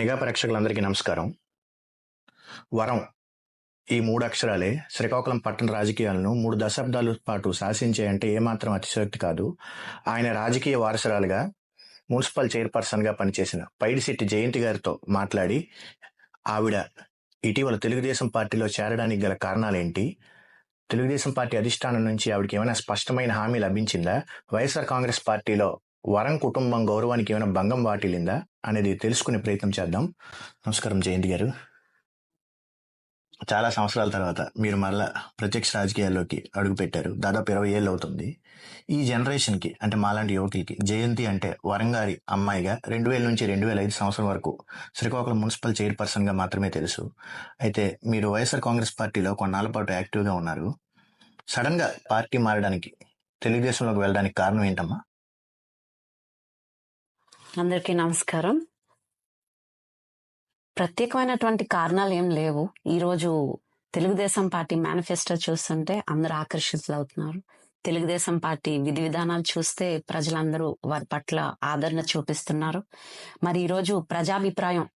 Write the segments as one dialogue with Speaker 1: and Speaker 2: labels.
Speaker 1: నిఘా ప్రేక్షకులందరికీ నమస్కారం. వరం. ఈ మూడు అక్షరాలే శ్రీకాకుళం పట్టణ రాజకీయాలను మూడు దశాబ్దాల పాటు శాసించాయంటే ఏమాత్రం అతిశయోక్తి కాదు. ఆయన రాజకీయ వారసురాలుగా మున్సిపల్ చైర్పర్సన్గా పనిచేసిన పైడిశెట్టి జయంతి గారితో మాట్లాడి ఆవిడ ఇటీవల తెలుగుదేశం పార్టీలో చేరడానికి గల కారణాలేంటి? తెలుగుదేశం పార్టీ అధిష్టానం నుంచి ఆవిడకి ఏమైనా స్పష్టమైన హామీ లభించిందా? వైఎస్ఆర్ కాంగ్రెస్ పార్టీలో వరం కుటుంబం గౌరవానికి ఏమైనా భంగం వాటిల్లిందా అనేది తెలుసుకునే ప్రయత్నం చేద్దాం. నమస్కారం జయంతి గారు. చాలా సంవత్సరాల తర్వాత మీరు మరలా ప్రత్యక్ష రాజకీయాల్లోకి అడుగుపెట్టారు. దాదాపు ఇరవై ఏళ్ళు అవుతుంది. ఈ జనరేషన్కి అంటే మాలాంటి యువకులకి జయంతి అంటే వరంగారి అమ్మాయిగా రెండు వేల నుంచి రెండు వేల ఐదు సంవత్సరం వరకు శ్రీకాకుళం మున్సిపల్ చైర్పర్సన్గా మాత్రమే తెలుసు. అయితే మీరు వైఎస్ఆర్ కాంగ్రెస్ పార్టీలో కొన్నాళ్ళ పాటు యాక్టివ్గా ఉన్నారు. సడన్గా పార్టీ మారడానికి తెలుగుదేశంలోకి వెళ్ళడానికి కారణం ఏంటమ్మా?
Speaker 2: అందరికీ నమస్కారం. ప్రత్యేకమైనటువంటి కారణాలు ఏం లేవు. ఈరోజు తెలుగుదేశం పార్టీ మేనిఫెస్టో చూస్తుంటే అందరూ ఆకర్షితులు అవుతున్నారు తెలుగుదేశం పార్టీ విధి విధానాలు చూస్తే ప్రజలందరూ వారి పట్ల ఆదరణ చూపిస్తున్నారు. మరి ఈరోజు ప్రజాభిప్రాయం.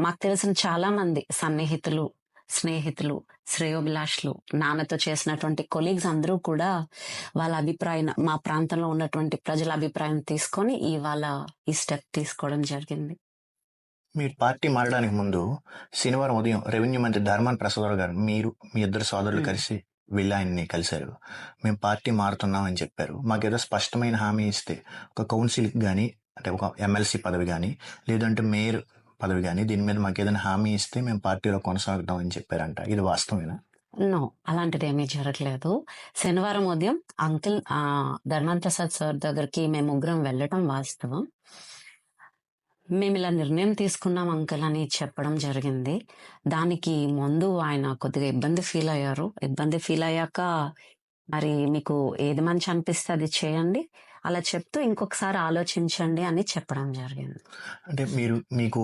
Speaker 2: మాకు తెలిసిన చాలా మంది సన్నిహితులు స్నేహితులు శ్రేయోభిలాషులు నాన్నతో చేసినటువంటి కొలీగ్స్ అందరూ కూడా వాళ్ళ అభిప్రాయం మా ప్రాంతంలో ఉన్నటువంటి ప్రజల అభిప్రాయం తీసుకొని ఇవాళ ఈ స్టెప్ తీసుకోవడం జరిగింది.
Speaker 1: మీరు పార్టీ మారడానికి ముందు శనివారం ఉదయం రెవెన్యూ మంత్రి ధర్మాన్ ప్రసాదరావు గారు మీరు మీ ఇద్దరు సోదరులు. కలిసి వెళ్ళి ఆయన్ని కలిశారు. మేము పార్టీ మారుతున్నాం అని చెప్పారు. మాకేదో స్పష్టమైన హామీ ఇస్తే ఒక కౌన్సిల్ కానీ అంటే ఒక ఎమ్మెల్సీ పదవి కానీ లేదంటే మేయర్ పదవి కానీ దీని మీద మాకు ఏదైనా హామీ ఇస్తే మేము పార్టీలో కొనసాగుతాం అని చెప్పారంట. ఇది వాస్తవేనా
Speaker 2: నో అలాంటిది ఏమీ జరగలేదు శనివారం ఉదయం అంకిల్ ఆ, ధర్మాన్ ప్రసాద్ సార్ దగ్గరికి మేము ముగ్గురం వెళ్ళటం వాస్తవం. మేము ఇలా నిర్ణయం తీసుకున్నాం అంకుల్ అని చెప్పడం జరిగింది. దానికి ముందు ఆయన కొద్దిగా ఇబ్బంది ఫీల్ అయ్యారు. ఇబ్బంది ఫీల్ అయ్యాక మరి మీకు ఏది మంచి అనిపిస్తే అది చేయండి. అలా చెప్తూ ఇంకొకసారి ఆలోచించండి అని చెప్పడం జరిగింది.
Speaker 1: అంటే మీరు మీకు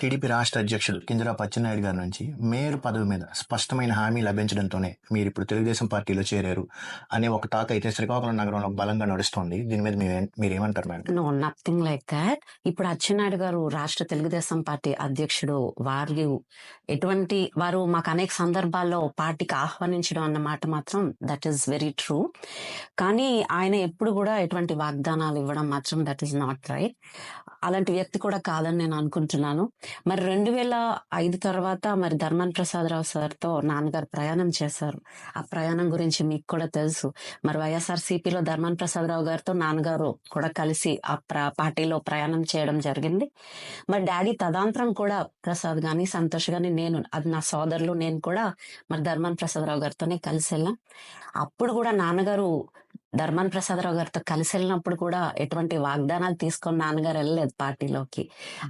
Speaker 1: టీడీపీ రాష్ట్ర అధ్యక్షులు కింజరాపు అచ్చెన్నాయుడు గారి నుంచి మేయర్ పదవి మీద స్పష్టమైన హామీ లభించడంతోనే మీరు ఇప్పుడు తెలుగుదేశం పార్టీలో చేరారు అనే ఒక టాక్ అయితే శ్రీకాకుళం నగరంలో బలంగా నడుస్తోంది. దీని మీద మీరు మీరేమంటారు madam?
Speaker 2: No nothing like that ఇప్పుడు అచ్చెన్నాయుడు గారు రాష్ట్ర తెలుగుదేశం పార్టీ అధ్యక్షుడు వారు ఎటువంటి వారు మాకు అనేక సందర్భాల్లో పార్టీకి ఆహ్వానించడం అన్న మాట మాత్రం దట్ ఈస్ వెరీ ట్రూ కానీ ఆయన ఎప్పుడు కూడా ఎటువంటి వాగ్దానాలు ఇవ్వడం మాత్రం దట్ ఈస్ నాట్ రైట్ అలాంటి వ్యక్తి కూడా కాదని నేను అనుకుంటున్నాను. మరి రెండు వేల ఐదు తర్వాత మరి ధర్మాన్ ప్రసాదరావు సార్తో నాన్నగారు ప్రయాణం చేశారు. ఆ ప్రయాణం గురించి మీకు కూడా తెలుసు. మరి వైఎస్ఆర్ సిపిలో ధర్మాన్ ప్రసాదరావు గారితో నాన్నగారు కూడా కలిసి ఆ ప్ర- పార్టీలో ప్రయాణం చేయడం జరిగింది. మరి డాడీ తదాంతరం కూడా ప్రసాద్ గాని సంతోష్ గాని నేను అది నా సోదరులు నేను కూడా మరి ధర్మాన్ ప్రసాదరావు గారితోనే కలిసి వెళ్ళాం. అప్పుడు కూడా నాన్నగారు ధర్మాన్ ప్రసాదరావు గారితో కలిసి వెళ్ళినప్పుడు కూడా ఎటువంటి వాగ్దానాలు తీసుకొని నాన్నగారు వెళ్ళలేదు పార్టీలోకి.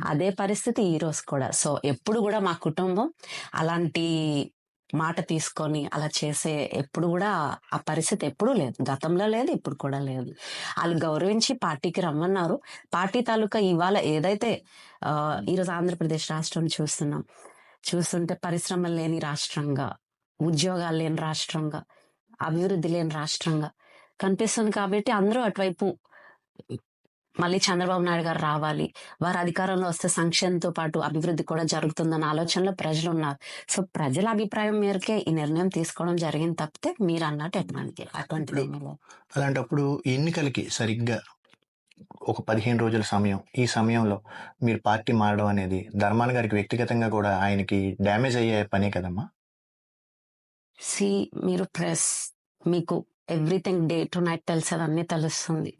Speaker 2: అదే పరిస్థితి ఈ రోజు కూడా. సో ఎప్పుడు కూడా మా కుటుంబం అలాంటి మాట తీసుకొని అలా చేసే ఎప్పుడు కూడా ఆ పరిస్థితి ఎప్పుడూ లేదు. గతంలో లేదు ఇప్పుడు కూడా లేదు. వాళ్ళు గౌరవించి పార్టీకి రమ్మన్నారు. పార్టీ తాలూకా ఇవాళ ఏదైతే ఈరోజు ఆంధ్రప్రదేశ్ రాష్ట్రం చూస్తున్నాం చూస్తుంటే పరిశ్రమలు లేని రాష్ట్రంగా ఉద్యోగాలు లేని రాష్ట్రంగా అభివృద్ధి లేని రాష్ట్రంగా కనిపిస్తుంది కాబట్టి అందరూ అటువైపు మళ్ళీ చంద్రబాబు నాయుడు గారు రావాలి. వారు అధికారంలో వస్తే సంక్షేమంతో పాటు అభివృద్ధి కూడా జరుగుతుందన్న ఆలోచనలో ప్రజలు ఉన్నారు. సో ప్రజల అభిప్రాయం మేరకే ఈ నిర్ణయం తీసుకోవడం జరిగింది తప్పితే మీరు అన్నట్టు ఎటువంటి అటువంటిది.
Speaker 1: అలాంటప్పుడు ఎన్నికలకి సరిగ్గా ఒక పదిహేను రోజుల సమయం ఈ సమయంలో మీరు పార్టీ మారడం అనేది ధర్మాన్ గారికి వ్యక్తిగతంగా కూడా ఆయనకి డ్యామేజ్ అయ్యే పనే కదమ్మా?
Speaker 2: సి మీరు ప్రెస్ మీకు ఎవ్రీథింగ్ డే టు నైట్ తెలిసేది అన్నీ తెలుస్తుంది.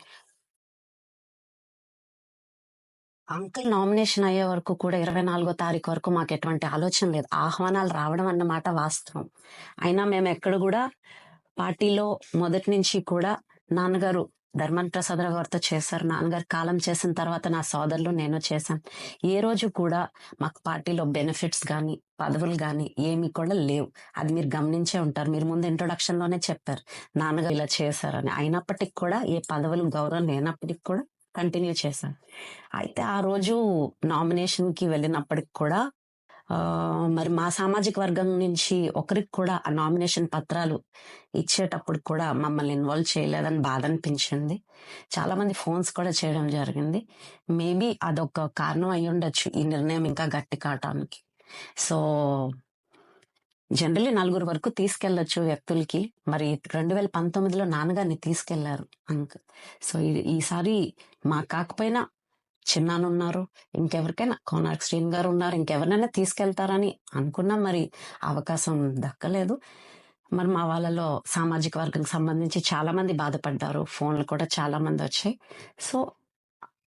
Speaker 2: అంకుల్ నామినేషన్ అయ్యే వరకు కూడా ఇరవై నాలుగో తారీఖు వరకు మాకు ఎటువంటి ఆలోచన లేదు. ఆహ్వానాలు రావడం అన్నమాట వాస్తవం. అయినా మేము ఎక్కడ కూడా పార్టీలో మొదటి నుంచి కూడా నాన్నగారు ధర్మన్ ప్రసాదరావు గారితో చేశారు. నాన్నగారు కాలం చేసిన తర్వాత నా సోదరులు నేను చేశాను. ఏ రోజు కూడా మాకు పార్టీలో బెనిఫిట్స్ కానీ పదవులు కానీ ఏమి కూడా లేవు. అది మీరు గమనించే ఉంటారు. మీరు ముందు ఇంట్రొడక్షన్లోనే చెప్పారు. నాన్నగారు ఇలా చేశారని. అయినప్పటికీ కూడా ఏ పదవులు గౌరవం లేనప్పటికీ కూడా కంటిన్యూ చేశాను అయితే ఆ రోజు నామినేషన్కి వెళ్ళినప్పటికి కూడా మరి మా సామాజిక వర్గం నుంచి ఒకరికి కూడా ఆ నామినేషన్ పత్రాలు ఇచ్చేటప్పుడు కూడా మమ్మల్ని ఇన్వాల్వ్ చేయలేదని బాధ అనిపించింది. చాలా మంది ఫోన్స్ కూడా చేయడం జరిగింది. మేబీ అదొక కారణం అయి ఉండొచ్చు ఈ నిర్ణయం ఇంకా గట్టి కావటానికి. సో జనరల్లీ నలుగురు వరకు తీసుకెళ్ళొచ్చు వ్యక్తులకి. మరి రెండు వేల పంతొమ్మిదిలో నాన్నగారిని తీసుకెళ్ళారు అంక. సో ఈ- ఈసారి మా కాకపోయినా చిన్నాను ఉన్నారు ఇంకెవరికైనా కోనార్క్ శ్రీన్ గారు ఉన్నారు ఇంకెవరినైనా తీసుకెళ్తారని అనుకున్నా మరి అవకాశం దక్కలేదు. మరి మా వాళ్ళలో సామాజిక వర్గం సంబంధించి చాలా మంది బాధపడ్డారు. ఫోన్లు కూడా చాలా మంది వచ్చాయి. సో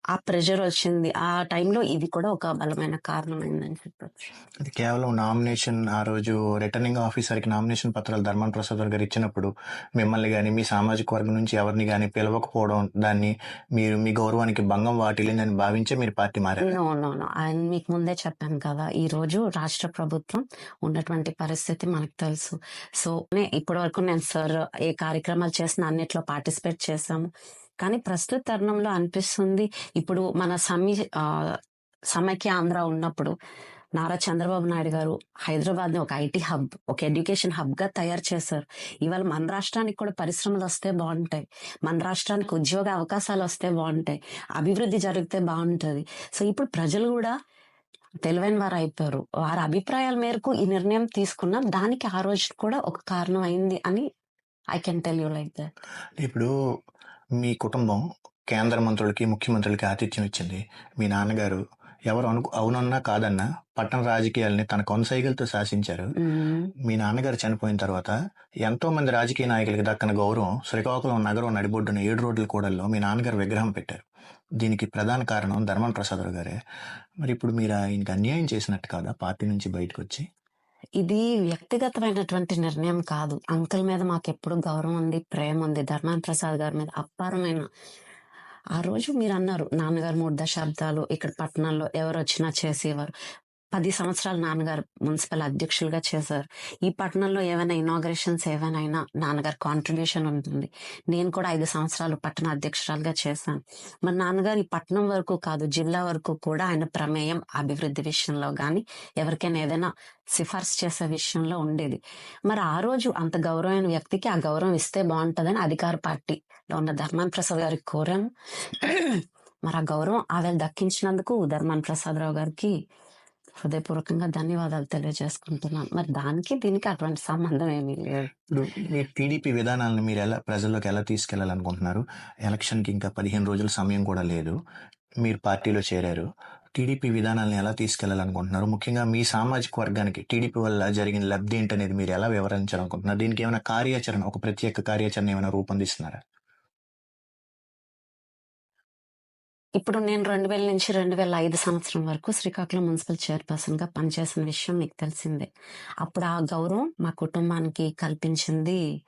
Speaker 2: ఆ ప్రెషర్ వచ్చింది. ఆ టైంలో ఇది కూడా ఒక బలమైన కారణమైందని చెప్పొచ్చు.
Speaker 1: అది కేవలం నామినేషన్ ఆ రోజు రిటర్నింగ్ ఆఫీసర్కి నామినేషన్ పత్రాలు ధర్మాన ప్రసాద్ గారు ఇచ్చినప్పుడు మిమ్మల్ని కానీ మీ సామాజిక వర్గం నుంచి ఎవరిని కానీ పిలవకపోవడం దాన్ని మీరు మీ గౌరవానికి భంగం వాటిల్లిందని భావించే మీరు పార్టీ మారారు.
Speaker 2: ఆయన మీకు ముందే చెప్పాను కదా ఈ రోజు రాష్ట్ర ప్రభుత్వం ఉన్నటువంటి పరిస్థితి మనకు తెలుసు. సో ఇప్పటి వరకు నేను సార్ ఏ కార్యక్రమాలు చేసినా అన్నిట్లో పార్టిసిపేట్ చేశాము. కానీ ప్రస్తుత తరుణంలో అనిపిస్తుంది. ఇప్పుడు మన సమ్మి సమైక్య ఆంధ్ర ఉన్నప్పుడు నారా చంద్రబాబు నాయుడు గారు హైదరాబాద్ని ఒక ఐటీ హబ్ ఒక ఎడ్యుకేషన్ హబ్గా తయారు చేశారు. ఇవాళ మన రాష్ట్రానికి కూడా పరిశ్రమలు వస్తే బాగుంటాయి. మన రాష్ట్రానికి ఉద్యోగ అవకాశాలు వస్తే బాగుంటాయి. అభివృద్ధి జరిగితే బాగుంటుంది. సో ఇప్పుడు ప్రజలు కూడా తెలివైన వారు అయిపోయారు. వారి అభిప్రాయాల మేరకు ఈ నిర్ణయం తీసుకున్నాం. దానికి ఆ రోజు కూడా ఒక కారణం అయింది అని I can tell you like that
Speaker 1: ఇప్పుడు మీ కుటుంబం కేంద్ర మంత్రులకి ముఖ్యమంత్రులకి ఆతిథ్యం ఇచ్చింది. మీ నాన్నగారు ఎవరు అను అవునన్నా కాదన్నా పట్టణ రాజకీయాల్ని తన కొనసాగిలతో శాసించారు. మీ నాన్నగారు చనిపోయిన తర్వాత ఎంతో మంది రాజకీయ నాయకులకి దక్కన గౌరవం శ్రీకాకుళం నగరం నడిబొడ్డున ఏడు రోడ్ల కూడల్లో మీ నాన్నగారు విగ్రహం పెట్టారు. దీనికి ప్రధాన కారణం ధర్మన్ ప్రసాదరావు గారే. మరి ఇప్పుడు మీరు ఆయనకి అన్యాయం చేసినట్టు కాదా? పార్టీ నుంచి బయటకు వచ్చి
Speaker 2: ఇది వ్యక్తిగతమైనటువంటి నిర్ణయం కాదు. అంకుల్ మీద మాకు ఎప్పుడు గౌరవం ఉంది ప్రేమ ఉంది ధర్మాన్ ప్రసాద్ గారి మీద అపారమైన ఆ రోజు మీరు అన్నారు నాన్నగారు మూడు దశాబ్దాలు ఇక్కడ పట్టణంలో ఎవరు వచ్చినా చేసేవారు. పది సంవత్సరాలు నాన్నగారు మున్సిపల్ అధ్యక్షులుగా చేశారు. ఈ పట్టణంలో ఏమైనా ఇనాగ్రేషన్స్ ఏమైనా అయినా నాన్నగారు కాంట్రిబ్యూషన్ ఉంటుంది. నేను కూడా ఐదు సంవత్సరాలు పట్టణ అధ్యక్షురాలుగా చేశాను. మరి నాన్నగారు ఈ పట్టణం వరకు కాదు జిల్లా వరకు కూడా ఆయన ప్రమేయం అభివృద్ధి విషయంలో కానీ ఎవరికైనా ఏదైనా సిఫార్సు చేసే విషయంలో ఉండేది. మరి ఆ రోజు అంత గౌరవమైన వ్యక్తికి ఆ గౌరవం ఇస్తే బాగుంటుందని అధికార పార్టీలో ఉన్న ధర్మాన్ ప్రసాద్ గారికి కోరాము మరి ఆ గౌరవం ఆవేళ దక్కించినందుకు ధర్మాన్ ప్రసాద్ రావు గారికి హృదయపూర్వకంగా ధన్యవాదాలు తెలియజేసుకుంటున్నాను. మరి దానికి దీనికి అటువంటి సంబంధం ఏమీ లేదు.
Speaker 1: ఇప్పుడు టీడీపీ విధానాలను మీరు ఎలా ప్రజల్లోకి ఎలా తీసుకెళ్ళాలనుకుంటున్నారు? ఎలక్షన్కి ఇంకా పదిహేను రోజుల సమయం కూడా లేదు. మీరు పార్టీలో చేరారు. టీడీపీ విధానాలను ఎలా తీసుకెళ్ళాలనుకుంటున్నారు? ముఖ్యంగా మీ సామాజిక వర్గానికి టీడీపీ వల్ల జరిగిన లబ్ధి ఏంటనేది మీరు ఎలా వివరించాలనుకుంటున్నారు? దీనికి ఏమైనా కార్యాచరణ ఒక ప్రత్యేక కార్యాచరణ ఏమైనా రూపొందిస్తున్నారా?
Speaker 2: ఇప్పుడు నేను రెండు వేల నుంచి రెండు వేల ఐదు సంవత్సరం వరకు శ్రీకాకుళం మున్సిపల్ చైర్పర్సన్గా పనిచేసిన విషయం మీకు తెలిసిందే. అప్పుడు ఆ గౌరవం మా కుటుంబానికి కల్పించింది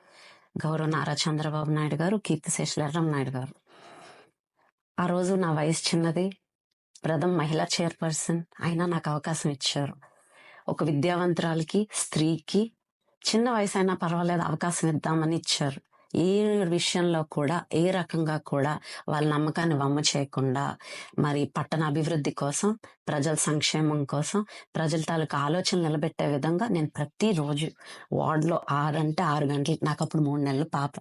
Speaker 2: గౌరవ నారా చంద్రబాబు నాయుడు గారు కీర్తిశేషులరామ్ నాయుడు గారు. ఆ రోజు నా వయసు చిన్నది. ప్రథమ మహిళా చైర్పర్సన్ అయినా నాకు అవకాశం ఇచ్చారు. ఒక విద్యావంతురాలకి స్త్రీకి చిన్న వయసు అయినా పర్వాలేదు అవకాశం ఇద్దామని ఇచ్చారు. ఏ విషయంలో కూడా ఏ రకంగా కూడా వాళ్ళ నమ్మకాన్ని వమ్మ చేయకుండా మరి పట్టణ అభివృద్ధి కోసం ప్రజల సంక్షేమం కోసం ప్రజల తాలూకు ఆలోచన నిలబెట్టే విధంగా నేను ప్రతిరోజు వార్డులో ఆరు అంటే ఆరు గంటలు నాకు అప్పుడు మూడు నెలలు పాప.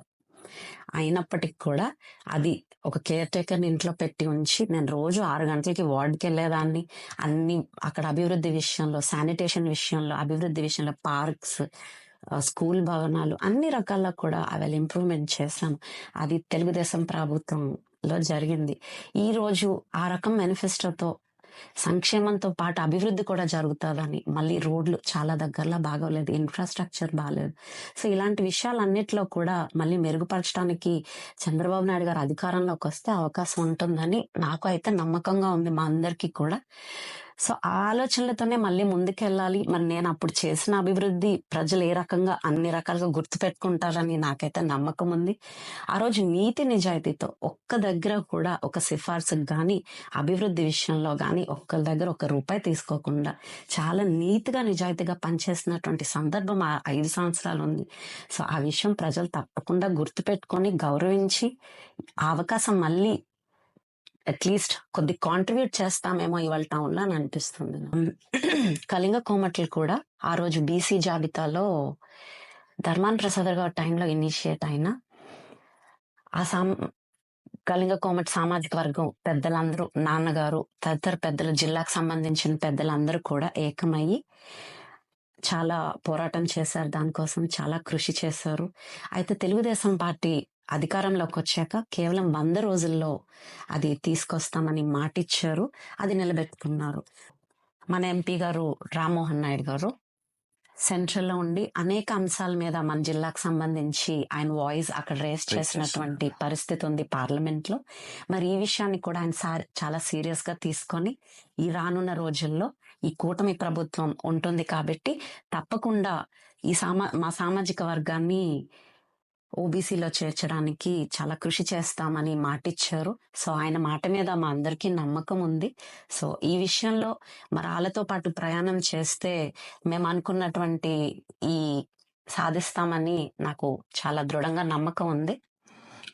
Speaker 2: అయినప్పటికి కూడా అది ఒక కేర్ టేకర్ని ఇంట్లో పెట్టి ఉంచి నేను రోజు ఆరు గంటలకి వార్డుకి వెళ్ళేదాన్ని. అన్ని అక్కడ అభివృద్ధి విషయంలో శానిటేషన్ విషయంలో అభివృద్ధి విషయంలో పార్క్స్ స్కూల్ భవనాలు అన్ని రకాల్లో కూడా అవి ఇంప్రూవ్మెంట్ చేశాను అది తెలుగుదేశం ప్రభుత్వంలో జరిగింది. ఈ రోజు ఆ రకం మేనిఫెస్టోతో సంక్షేమంతో పాటు అభివృద్ధి కూడా జరుగుతుందని మళ్ళీ రోడ్లు చాలా దగ్గరలో బాగోలేదు ఇన్ఫ్రాస్ట్రక్చర్ బాగాలేదు సో ఇలాంటి విషయాలన్నిటిలో కూడా మళ్ళీ మెరుగుపరచడానికి చంద్రబాబు నాయుడు గారు అధికారంలోకి వస్తే అవకాశం ఉంటుందని నాకు అయితే నమ్మకంగా ఉంది మా అందరికీ కూడా. సో ఆ ఆలోచనలతోనే మళ్ళీ ముందుకెళ్ళాలి. మరి నేను అప్పుడు చేసిన అభివృద్ధి ప్రజలు ఏ రకంగా అన్ని రకాలుగా గుర్తుపెట్టుకుంటారని నాకైతే నమ్మకం ఉంది. ఆ రోజు నీతి నిజాయితీతో ఒక్క దగ్గర కూడా ఒక సిఫార్సు కానీ అభివృద్ధి విషయంలో కానీ ఒక్కరి దగ్గర ఒక రూపాయి తీసుకోకుండా చాలా నీతిగా నిజాయితీగా పనిచేసినటువంటి సందర్భం ఆ ఐదు సంవత్సరాలు ఉంది. సో ఆ విషయం ప్రజలు తప్పకుండా గుర్తుపెట్టుకొని గౌరవించి ఆ అవకాశం మళ్ళీ అట్లీస్ట్ కొద్ది కాంట్రిబ్యూట్ చేస్తామేమో ఇవాళ టౌన్లో అని అనిపిస్తుంది కళింగ కోమట్లు కూడా ఆ రోజు బీసీ జాబితాలో ధర్మాన్ ప్రసాద్ గారు టైంలో ఇనిషియేట్ అయిన ఆ సామ్ కళింగ కోమటి సామాజిక వర్గం పెద్దలందరూ నాన్నగారు తదితర పెద్దలు జిల్లాకు సంబంధించిన పెద్దలందరూ కూడా ఏకమయ్యి చాలా పోరాటం చేశారు. దానికోసం చాలా కృషి చేశారు. అయితే తెలుగుదేశం పార్టీ అధికారంలోకి వచ్చాక కేవలం వంద రోజుల్లో అది తీసుకొస్తామని మాటిచ్చారు. అది నిలబెట్టుకున్నారు. మన ఎంపీ గారు రామ్మోహన్ నాయుడు గారు సెంట్రల్లో ఉండి అనేక అంశాల మీద మన జిల్లాకు సంబంధించి ఆయన వాయిస్ అక్కడ రేస్ చేసినటువంటి పరిస్థితి ఉంది పార్లమెంట్లో మరి ఈ విషయాన్ని కూడా ఆయన చాలా సీరియస్గా తీసుకొని ఈ రానున్న రోజుల్లో ఈ కూటమి ప్రభుత్వం ఉంటుంది కాబట్టి తప్పకుండా ఈ సామా మా సామాజిక వర్గాన్ని ఓబీసీలో చేర్చడానికి చాలా కృషి చేస్తామని మాటిచ్చారు. సో ఆయన మాట మీద మా అందరికీ నమ్మకం ఉంది. సో ఈ విషయంలో మరి వాళ్ళతో పాటు ప్రయాణం చేస్తే మేము అనుకున్నటువంటి ఈ సాధిస్తామని నాకు చాలా దృఢంగా నమ్మకం ఉంది.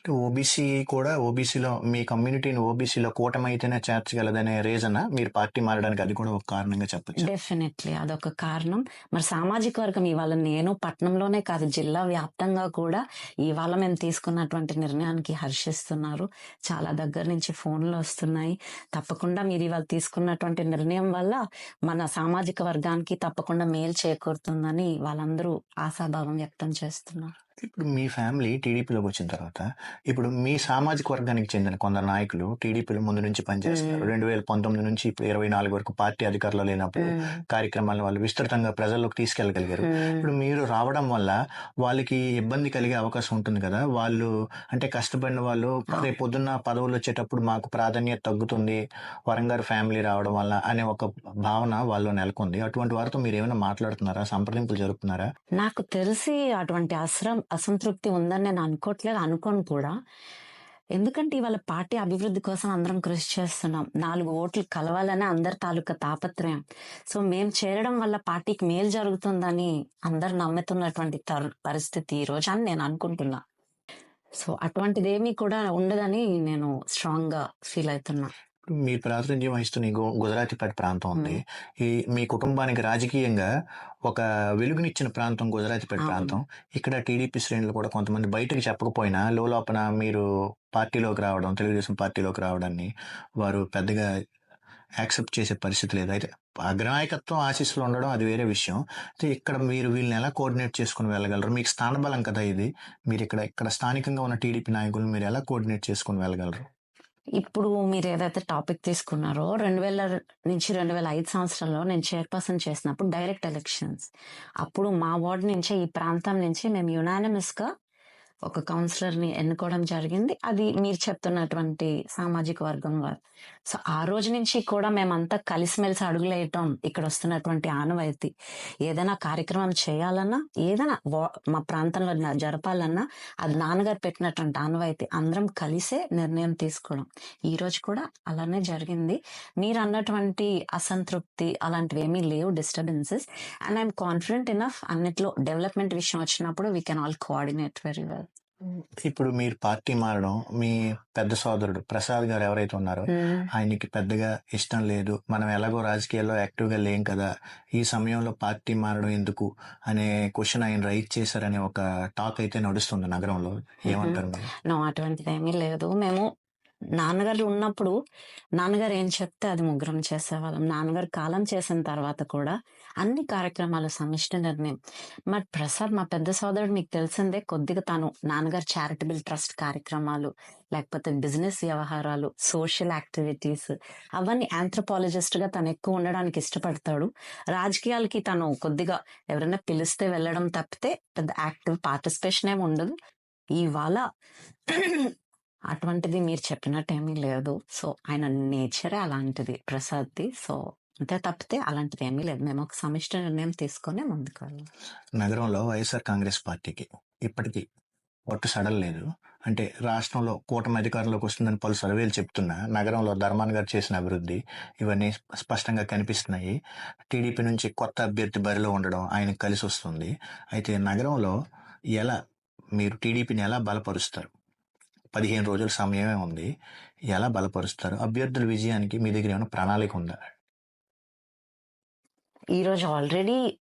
Speaker 1: ఓబీసీ కూడా ఓబీసీలో మీ కమ్యూనిటీని ఓబీసీలో కూటమి అయితేనే చేర్చగలదనే రీజన్ మీరు పార్టీ మారడానికి అది కూడా ఒక కారణంగా చెప్పచ్చు.
Speaker 2: డెఫినెట్లీ అదొక కారణం. మరి సామాజిక వర్గం ఇవాళ నేను పట్టణంలోనే కాదు జిల్లా వ్యాప్తంగా కూడా ఇవాళ మేము తీసుకున్నటువంటి నిర్ణయానికి హర్షిస్తున్నారు. చాలా దగ్గర నుంచి ఫోన్లు వస్తున్నాయి. తప్పకుండా మీరు ఇవాళ తీసుకున్నటువంటి నిర్ణయం వల్ల మన సామాజిక వర్గానికి తప్పకుండా మేలు చేకూరుతుందని వాళ్ళందరూ ఆశాభావం వ్యక్తం చేస్తున్నారు.
Speaker 1: ఇప్పుడు మీ ఫ్యామిలీ టీడీపీలోకి వచ్చిన తర్వాత ఇప్పుడు మీ సామాజిక వర్గానికి చెందిన కొందరు నాయకులు టీడీపీలో ముందు నుంచి. రెండు వేల పంతొమ్మిది నుంచి ఇప్పుడు ఇరవై నాలుగు వరకు పార్టీ అధికారంలో లేనప్పుడు కార్యక్రమాలను వాళ్ళు విస్తృతంగా ప్రజల్లోకి తీసుకెళ్ళగలిగారు. ఇప్పుడు మీరు రావడం వల్ల వాళ్ళకి ఇబ్బంది కలిగే అవకాశం ఉంటుంది కదా? వాళ్ళు అంటే కష్టపడిన వాళ్ళు రేపు పొద్దున్న పదవులు వచ్చేటప్పుడు మాకు ప్రాధాన్యత తగ్గుతుంది వరంగారు ఫ్యామిలీ రావడం వల్ల అనే ఒక భావన వాళ్ళు నెలకొంది. అటువంటి వారితో మీరు ఏమైనా మాట్లాడుతున్నారా? సంప్రదింపులు జరుపుతున్నారా?
Speaker 2: నాకు తెలిసి అటువంటి అసరం అసంతృప్తి ఉందని నేను అనుకోవట్లేదు అనుకోను కూడా. ఎందుకంటే ఇవాళ పార్టీ అభివృద్ధి కోసం అందరం కృషి చేస్తున్నాం. నాలుగు ఓట్లు కలవాలని అందరి తాలూకా తాపత్రయం. సో మేం చేరడం వల్ల పార్టీకి మేలు జరుగుతుందని అందరు నమ్ముతున్నటువంటి పరిస్థితి ఈ రోజు అని నేను అనుకుంటున్నా. సో అటువంటిదేమీ కూడా ఉండదని నేను స్ట్రాంగ్గా ఫీల్ అవుతున్నా.
Speaker 1: ఇప్పుడు మీరు ప్రాతినిధ్యం వహిస్తున్న ఈ గు- గుజరాతీపేట ప్రాంతం ఉంది. ఈ మీ కుటుంబానికి రాజకీయంగా ఒక వెలుగునిచ్చిన ప్రాంతం గుజరాతీపేట
Speaker 2: అవును.
Speaker 1: ప్రాంతం. ఇక్కడ టీడీపీ శ్రేణులు కూడా కొంతమంది బయటకు చెప్పకపోయినా లోపల మీరు పార్టీలోకి రావడం తెలుగుదేశం పార్టీలోకి రావడాన్ని వారు పెద్దగా యాక్సెప్ట్ చేసే పరిస్థితి లేదు. అయితే అగ్రనాయకత్వం ఆశీస్సులు ఉండడం అది వేరే విషయం. అయితే ఇక్కడ మీరు వీళ్ళని ఎలా కోఆర్డినేట్ చేసుకుని వెళ్ళగలరు? మీకు స్థానబలం కదా ఇది. మీరు ఇక్కడ ఇక్కడ స్థానికంగా ఉన్న టీడీపీ నాయకులను మీరు ఎలా కోఆర్డినేట్ చేసుకుని వెళ్ళగలరు?
Speaker 2: ఇప్పుడు మీరు ఏదైతే టాపిక్ తీసుకున్నారో రెండు వేల నుంచి రెండు వేల ఐదు సంవత్సరంలో నేను చైర్పర్సన్ చేసినప్పుడు డైరెక్ట్ ఎలక్షన్స్. అప్పుడు మా వార్డు నుంచే ఈ ప్రాంతం నుంచి మేము యునానిమస్గా ఒక కౌన్సిలర్ని ఎన్నుకోవడం జరిగింది. అది మీరు చెప్తున్నటువంటి సామాజిక వర్గం వారు. సో ఆ రోజు నుంచి కూడా మేమంతా కలిసిమెలిసి అడుగులేయటం ఇక్కడ వస్తున్నటువంటి ఆనవాయితీ. ఏదైనా కార్యక్రమం చేయాలన్నా ఏదైనా వా- మా ప్రాంతంలో జరపాలన్నా అది నాన్నగారు పెట్టినటువంటి ఆనవాయితీ. అందరం కలిసే నిర్ణయం తీసుకోవడం. ఈ రోజు కూడా అలానే జరిగింది. మీరు అన్నటువంటి అసంతృప్తి అలాంటివి ఏమీ లేవు disturbances. And I'm confident enough అన్నిట్లో డెవలప్మెంట్ విషయం వచ్చినప్పుడు we can all coordinate very well.
Speaker 1: ఇప్పుడు మీరు పార్టీ మారడం మీ పెద్ద సోదరుడు ప్రసాద్ గారు ఎవరైతే ఉన్నారో ఆయనకి పెద్దగా ఇష్టం లేదు. మనం ఎలాగో రాజకీయాల్లో యాక్టివ్గా లేం కదా. ఈ సమయంలో పార్టీ మారడం ఎందుకు అనే క్వశ్చన్ ఆయన రైట్ చేశారనే ఒక టాక్ అయితే నడుస్తుంది నగరంలో. ఏమంటారు
Speaker 2: అటువంటిది ఏమీ లేదు. మేము నాన్నగారు ఉన్నప్పుడు నాన్నగారు ఏం చెప్తే అది ముగ్గురం చేసేవాళ్ళం. నాన్నగారు కాలం చేసిన తర్వాత కూడా అన్ని కార్యక్రమాలు సమిష్టి నిర్ణయం మరి ప్రసాద్ మా పెద్ద సోదరుడు మీకు తెలిసిందే కొద్దిగా తాను నాన్నగారు చారిటబుల్ ట్రస్ట్ కార్యక్రమాలు లేకపోతే బిజినెస్ వ్యవహారాలు సోషల్ యాక్టివిటీస్ అవన్నీ ఆంథ్రపాలజిస్ట్గా తను ఎక్కువ ఉండడానికి ఇష్టపడతాడు. రాజకీయాలకి తను కొద్దిగా ఎవరైనా పిలిస్తే వెళ్ళడం తప్పితే పెద్ద యాక్టివ్ పార్టిసిపేషన్ ఏమి ఉండదు. ఇవాళ అటువంటిది మీరు చెప్పినట్టు ఏమీ లేదు. సో ఆయన నేచరే అలాంటిది ప్రసాద్ది. సో అంతే తప్పితే అలాంటిది ఏమీ లేదు. మేము ఒక సమిష్టి నిర్ణయం తీసుకొని ముందుకు వెళ్ళాం
Speaker 1: నగరంలో వైఎస్ఆర్ కాంగ్రెస్ పార్టీకి ఇప్పటికీ ఒట్టు సడలేదు అంటే రాష్ట్రంలో కూటమి అధికారంలోకి వస్తుందని పలు సర్వేలు చెప్తున్నా నగరంలో ధర్మాన్ గారు చేసిన అభివృద్ధి ఇవన్నీ స్పష్టంగా కనిపిస్తున్నాయి. టీడీపీ నుంచి కొత్త అభ్యర్థి బరిలో ఉండడం ఆయనకు కలిసి వస్తుంది అయితే నగరంలో ఎలా మీరు టీడీపీని ఎలా బలపరుస్తారు? పదిహేను రోజుల సమయమే ఉంది. ఎలా బలపరుస్తారు? అభ్యర్థుల విజయానికి మీ దగ్గర ఏమైనా ప్రణాళిక ఉందా?
Speaker 2: ఈరోజు ఆల్రెడీ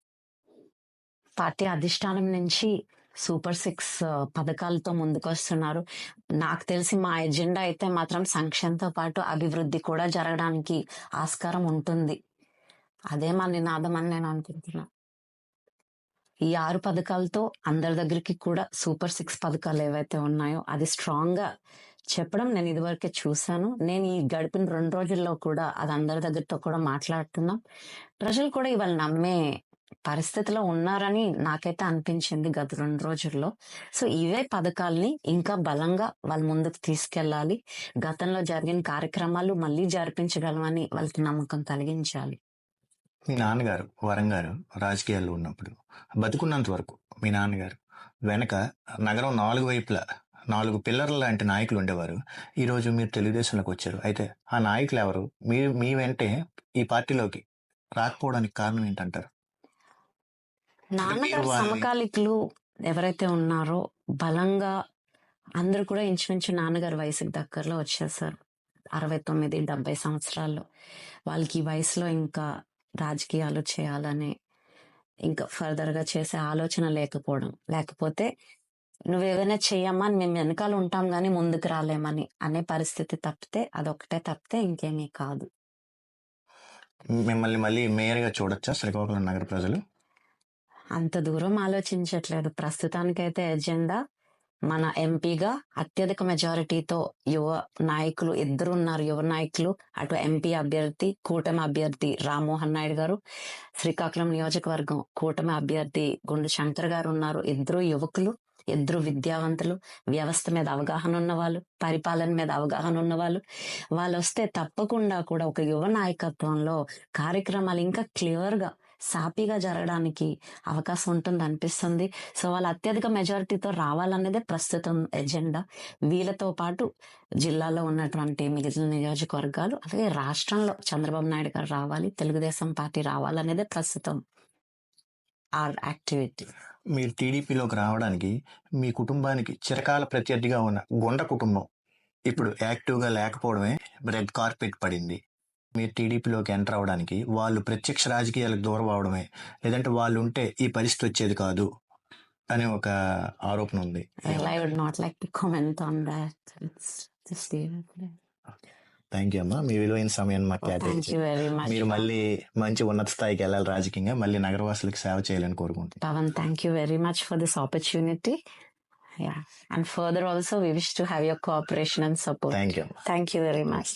Speaker 2: పార్టీ అధిష్టానం నుంచి సూపర్ సిక్స్ పథకాలతో ముందుకొస్తున్నారు. నాకు తెలిసి మా ఎజెండా అయితే మాత్రం సంక్షేమంతో పాటు అభివృద్ధి కూడా జరగడానికి ఆస్కారం ఉంటుంది. అదే మా నినాదం అని నేను అనుకుంటున్నా. ఈ ఆరు పథకాలతో అందరి దగ్గరికి కూడా సూపర్ సిక్స్ పథకాలు ఏవైతే ఉన్నాయో అది స్ట్రాంగ్గా చెప్పడం నేను ఇదివరకే చూశాను. నేను ఈ గడిపిన రెండు రోజుల్లో కూడా అది అందరి దగ్గరతో కూడా మాట్లాడుతున్నాం. ప్రజలు కూడా ఇవాళ నమ్మే పరిస్థితిలో ఉన్నారని నాకైతే అనిపించింది గత రెండు రోజుల్లో. సో ఇవే పథకాల్ని ఇంకా బలంగా వాళ్ళ ముందుకు తీసుకెళ్ళాలి. గతంలో జరిగిన కార్యక్రమాలు మళ్ళీ జరిపించగలమని వాళ్ళకి నమ్మకం కలిగించాలి.
Speaker 1: మీ నాన్నగారు వరం గారు రాజకీయాల్లో ఉన్నప్పుడు బతుకున్నంత వరకు మీ నాన్నగారు వెనక నగరం నాలుగు వైపులా నాలుగు పిల్లర్ల లాంటి నాయకులు ఉండేవారు. ఈ రోజు మీరు తెలుగుదేశంలోకి వచ్చారు. అయితే ఆ నాయకులు ఎవరు? మీరు మీ వెంటే ఈ పార్టీలోకి రాకపోవడానికి కారణం ఏంటంటారు?
Speaker 2: నాన్నగారు సమకాలికులు ఎవరైతే ఉన్నారో బలంగా అందరూ కూడా ఇంచుమించు నాన్నగారు వయసుకి దగ్గరలో వచ్చేసారు. అరవై తొమ్మిది డెబ్బై సంవత్సరాల్లో. వాళ్ళకి ఈ వయసులో ఇంకా రాజకీయాలు చేయాలనే ఇంకా ఫర్దర్గా చేసే ఆలోచన లేకపోవడం. లేకపోతే నువ్వేమైనా చెయ్యమ్మా అని మేము వెనకాల ఉంటాం కానీ ముందుకు రాలేమని అనే పరిస్థితి తప్పితే అదొకటే తప్పితే ఇంకేమీ కాదు.
Speaker 1: మిమ్మల్ని మళ్ళీ మేయర్గా చూడొచ్చా శ్రీకాకుళం నగర ప్రజలు?
Speaker 2: అంత దూరం ఆలోచించట్లేదు. ప్రస్తుతానికైతే ఎజెండా మన ఎంపీగా అత్యధిక మెజారిటీతో యువ నాయకులు ఇద్దరు ఉన్నారు యువ నాయకులు అటు ఎంపీ అభ్యర్థి కూటమి అభ్యర్థి రామ్మోహన్ నాయుడు గారు శ్రీకాకుళం నియోజకవర్గం కూటమి అభ్యర్థి గుండు శంకర్ గారు ఉన్నారు. ఇద్దరు యువకులు ఇద్దరు విద్యావంతులు. వ్యవస్థ మీద అవగాహన ఉన్నవాళ్ళు పరిపాలన మీద అవగాహన ఉన్నవాళ్ళు. వాళ్ళు వస్తే తప్పకుండా కూడా ఒక యువ నాయకత్వంలో కార్యక్రమాలు ఇంకా క్లియర్గా సాపీగా జరగడానికి అవకాశం ఉంటుంది అనిపిస్తుంది. సో వాళ్ళు అత్యధిక మెజారిటీతో రావాలనేదే ప్రస్తుతం ఎజెండా వీళ్ళతో పాటు జిల్లాలో ఉన్నటువంటి మిగిలిన నియోజకవర్గాలు అలాగే రాష్ట్రంలో చంద్రబాబు నాయుడు గారు రావాలి తెలుగుదేశం పార్టీ రావాలనేదే ప్రస్తుతం ఆర్ యాక్టివిటీ
Speaker 1: మీరు టీడీపీలోకి రావడానికి మీ కుటుంబానికి చిరకాల ప్రత్యర్థిగా ఉన్న గుండ కుటుంబం ఇప్పుడు యాక్టివ్గా లేకపోవడమే రెడ్ కార్పెట్ పడింది. మీరు టీడీపీలోకి ఎంటర్ అవడానికి వాళ్ళు ప్రత్యక్ష రాజకీయాలకు దూరం అవడమే లేదంటే వాళ్ళు ఉంటే ఈ పరిస్థితి వచ్చేది కాదు అనే ఒక ఆరోపణ ఉంది
Speaker 2: టు
Speaker 1: థ్యాంక్ యూ అమ్మా మీ విలువైన సమయాన్ని మాకు
Speaker 2: థ్యాంక్
Speaker 1: కేటాయించి
Speaker 2: యూ వెరీ మచ్
Speaker 1: మీరు మళ్ళీ మంచి ఉన్నత స్థాయికి వెళ్ళాలి రాజకీయంగా మళ్ళీ నగరవాసులకు సేవ చేయాలని కోరుకుంటున్నాను
Speaker 2: Pavan, thank you very much for this opportunity. Yeah. And further also, we wish to have your cooperation and support.
Speaker 1: Thank you
Speaker 2: Thank you very much.